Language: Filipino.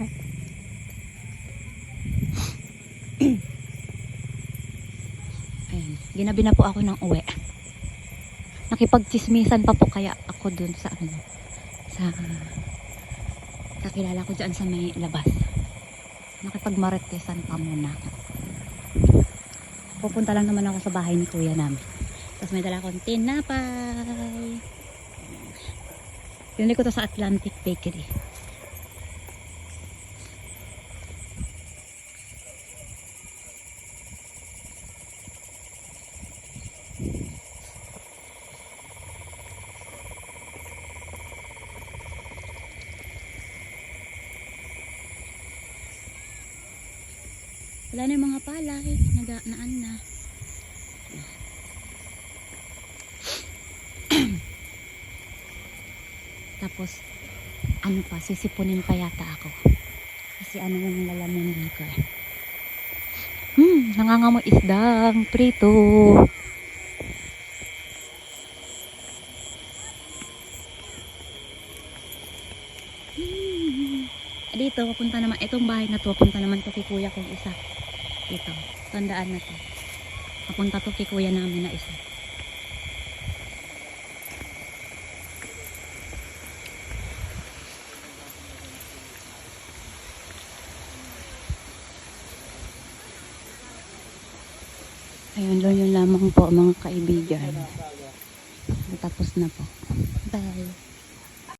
Ayun, ginabi na po ako ng uwi. Nakipagchismisan pa po kaya ako dun sa ano, sa kakilala ko dyan sa may labas. Nakipagmaritesan pa muna. Pupunta lang naman ako sa bahay ni kuya namin. Tapos may dala akong tinapay. Pinili ko to sa Atlantic Bakery. Wala na yung mga palay. Naga, naan na. Tapos, ano pa, sisipunin pa yata ako. Kasi ano yung lalaman dito eh. Hmm, nangangamoy isdang prito. Hmm. Dito, papunta naman, itong bahay na to, papunta naman to kay kuya kong isa. Ito, tandaan na to. Papunta to kay kuya namin na isa. Ayun lang yun lamang po mga kaibigan. Tapos na po. Bye.